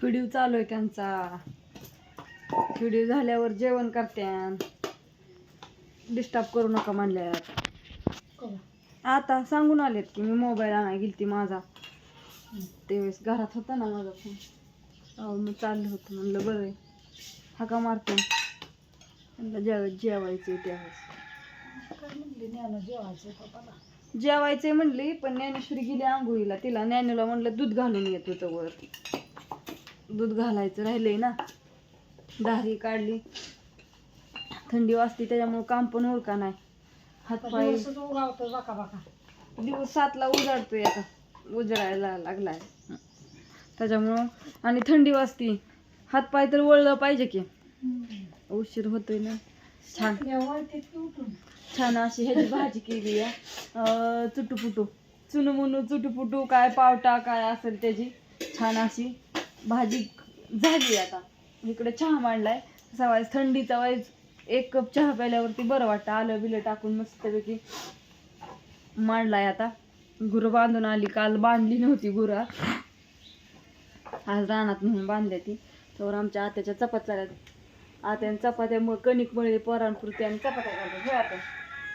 Video चालू आहे त्यांचा. व्हिडिओ झाल्यावर जेवण करत्यान डिस्टर्ब करू नका म्हणल्यात कवा आता सांगून आलेत की मी मोबाईल आणाय गेलती माझा. त्यावेळेस घरात होता ना माझा फोन मग चाललं होतं. म्हणलं बरं आहे. हाका मारतो. म्हणलं ज्यावेळेस जेवायचं त्यावेळेस. जेवायचं जेवायचे म्हणली पण ज्ञानेश्वरी गेली आंघोळीला. तिला ज्ञानीला म्हणलं दूध घालून येत होतं वर दूध घालायचं राहिलंय ना. दारी काढली. थंडी वाजते त्याच्यामुळे काम पण ओळखा नाही? हातपाय दिवस सातला उजाडतोय आता. उजडायला लागलाय. त्याच्यामुळं आणि थंडी वाजती. हातपाय तर वळलं पाहिजे की. उशीर होतोय ना. छान. छान अशी ह्याची भाजी केली आहे. चुटूपुटू. चुनमुनू चुटूपुटू काय पावटा काय असेल त्याची. छान अशी भाजी झाली आता. इकडे चहा मांडलाय. सवाय थंडीचा वाईज एक कप चहा प्यायल्यावरती बरं वाटतं. आलं बिलं टाकून मस्तपैकी मांडलाय आता. गुरं बांधून आली. काल बांधली नव्हती गुरं. आज रानात म्हणून बांधल्या ती. तर आमच्या आत्याच्या चपात्या झाल्यात आत्याने चपात्यामुळे कणिक मळली पोरांपुरती आणि चपात्या घालतात होय आता?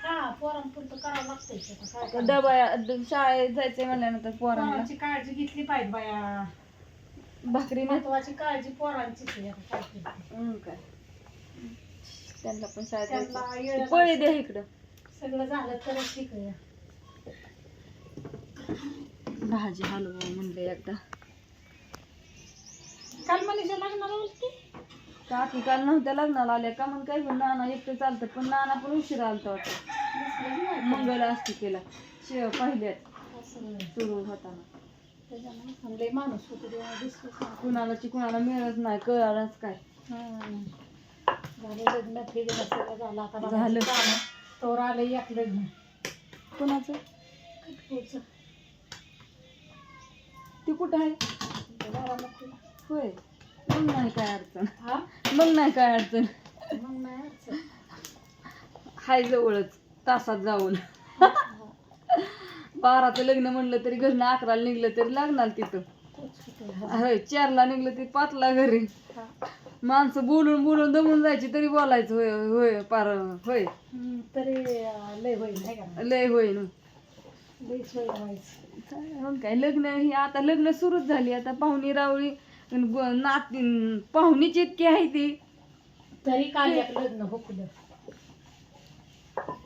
हा पोरांपुरतं करावं लागतंय की आता काय तर करणार? डबा शाळेत जायचंय म्हणल्यानंतर पोरांना. पोरांची काळजी घेतली पाहिजे बाया. भाकरी नाही? महत्वाची काळजी पोरांचीच आहे आता काय करते. काय? त्यांना पण शाळेत त्यांना जायचं. येळेला पळी द्या इकडं. सगळं झालं तरच शिकूया. भाजी हलवा म्हणले एकदा. काल मनीषा लग्नाला होती? काकी काल नव्हत्या लग्नाला आल्या का? मग काय पण नाना एकटं चालतं पण नाना पण उशिरा आलता वाटतं. मंगल असती केला शिव पहिल्यात. सुरू होताना. लय माणूस होतो. कुणालाची कुणाला मिळत नाही कळालंच काय. झालं लग्न सगळं झालं. आता झालं. तोर आलं एक लग्न. कुणाचं. ती कुठं आहे. होय. मग नाही काय अडचण. हा? मग नाही काय अडचण. मग नाही अडचण. हाय जवळच तासात जाऊन. बाराचं लग्न म्हणलं तरी घरनं अकराला निघलं तरी लागणार तिथं. होय चारला निघलं तरी पाचला घरी. माणसं बोलून बोलून दमून जायची तरी बोलायचं होय होय पार होय. तरी लय होईल नाही का? लय लयच होईल मग काय लग्न ही आता लग्न सुरूच झाली. आता पाहुणी रावळी नाती पाहुणीची इतकी आहे ती. तरी काल एक लग्न हुकलं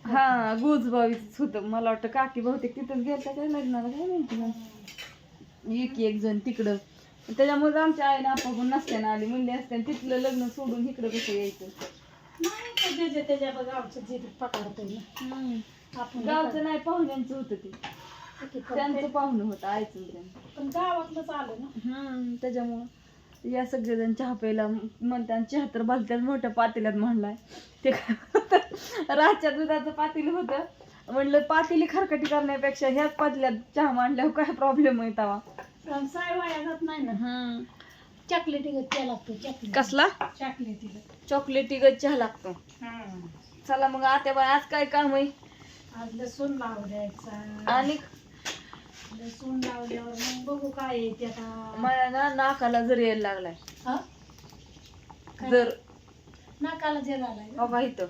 हा गोजबावीच होतं. मला वाटतं काकी बहुतेक तिथंच गेलता काय लग्नाला काय माहिती. एक एक जण तिकडं. त्याच्यामुळे आमच्या आईला आपण नसत्यानं आली म्हणली असत्यानं तिथलं लग्न सोडून इकडं कसं यायचं? त्याच्या गावचं जे पकडतोय ना. आपण गावचं नाही पाहुण्यांचं होतं ते. त्यांचं पाहुणं होतं त्यांचं. पण गावातलंच आलं ना. हम्म त्याच्यामुळं या सगळेजण चहा प्यायला म्हणतात चहा तर भलत्याच मोठ्या पातेल्यात म्हणलाय. ते काय होतं, रातच्या दुधाचं पातील होतं. म्हणलं पातेली खरकटी करण्यापेक्षा ह्याच पातेल्यात चहा मांडल्यावर काय प्रॉब्लेम आहे तवा? पण साय वाया जात नाही ना. चॉकलेटी गत चहा लागतो चॉकलेट. कसला? चॉकलेटी चॉकलेटी गत चहा लागतो. चला मग आत्या बाय आज काय काम आहे? आज लसूण लावू द्यायचा. आणि लसूण लावल्यावर मग बघू काय येते आता. मला ना नाकाला जर यायला लागलाय. हा? काय? जर नाकाला जे झालाय बाबा इथं.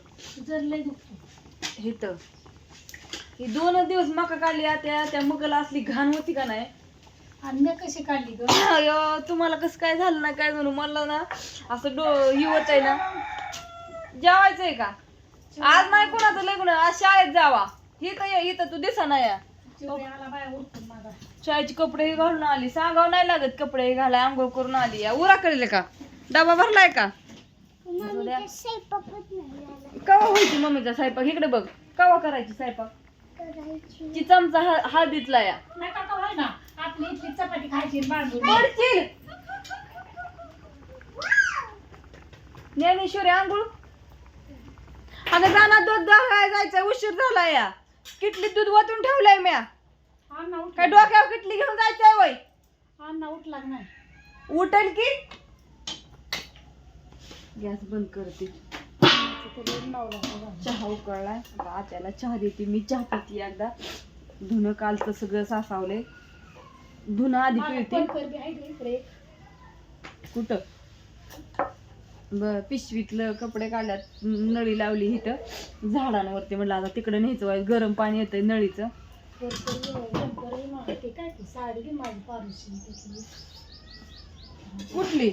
जर लय दुखतो इथं. ही दोनच दिवस मका काढली आत्या त्या मकाला असली घाण होती का नाही? आणि मी कशी काढली ग? अयो तुम्हाला कसं काय झालं ना काय म्हणू मला ना असं डो ही होत आहे ना. जेवायचंय का? आज नाही कोणाचं लग्न आज शाळेत जावा. इथं ये इथं तू दिसा ना या. चिवडी आला बाया माझा शाळेचे कपडे हे घालून आली. सांगावं नाही लागत कपडे हे घालाय आंघोळ करून आली. या उरा करेल का? डबा भरलाय का? कवा व्हायची मम्मीचा स्वयंपाक? इकडे बघ. कवा करायची स्वयंपाक? ची चमचा ह- हळदीतला या. नाही का काय ना आपली इथली चपाती खायची बांधून पडशील ज्ञानेश्वरी आंघोळ? अगं जाणार दूध जायचं उशीर झाला या. किटली दूध वतून ठेवलंय म्या. अण्णा उठ काय डोक्यावर किटली घेऊन जायचंय वय अण्णा उठला का नाही? उठल की. गॅस बंद करते. चहा उकळलाय. आता आत्याला चहा देते मी. चहा पिते एकदा. धुणं कालचं सगळं सासावलंय धुणं आधी पिळते. बी कुठं? बर पिशवीतलं कपडे काढल्यात. नळी लावली इथं. झाडांवरती म्हटलं आता तिकडे न्यायचं. गरम पाणी येतंय नळीचं भरपूर जंपर आहे मागं. ते काय ते साडी बी माझी पारुशी कुठली?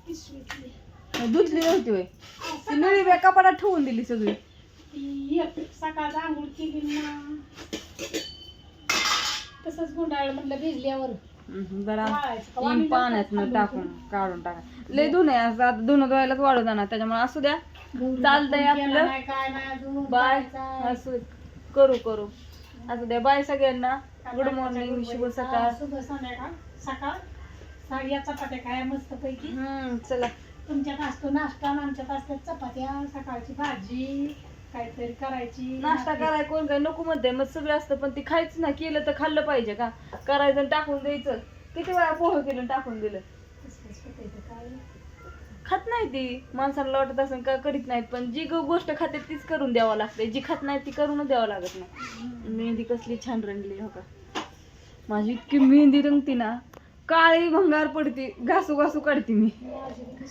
पिशवीतली धुतली नव्हती होय. ती नळी बॅ कपाडात ठेवून दिली सगळी. ती एक सकाळ आंघोळ केली ना तसंच गुंडाळ म्हटलं भिजल्यावर. हम्म, जरा वाळायचं का? तीन वाळून पाण्यात टाकून काढून टाका लय धुन आहे असं आता धुणं धुवायलाच वाढू जाणार त्याच्यामुळे असू द्या. गौरीला चालतंय फोन केला आपलं. नाही, काय नाही अजून बाय. असू करू करू. असू द्या. बाय सगळ्यांना. गुड मॉर्निंग शुभ सकाळ. शुभ संध्याकाळ सकाळ. साड्या चपात्या काय मस्त पैकी हम्म चला. तुमच्यात असतो नाश्ता आणि आमच्यात असतात चपात्या सकाळची भाजी काहीतरी करायची. नाश्ता कराय कोण काय नको म्हणते मग सगळं असतं पण ती खायच ना केलं तर खाल्लं पाहिजे का? करायचं आणि टाकून द्यायचं. किती वेळा पोह केलं टाकून दिलं? काय. खात नाही ती. माणसाला वाटत असेल का करीत नाहीत पण जी ग- गोष्ट खाते तीच करून द्यावं लागते. जी खात नाही ती करून द्यावं लागत नाही. मेहंदी कसली छान रंगली हो का. माझी इतकी मेहंदी रंगती ना काळी भंगार पडते घासू घासू काढते मी. माझी बी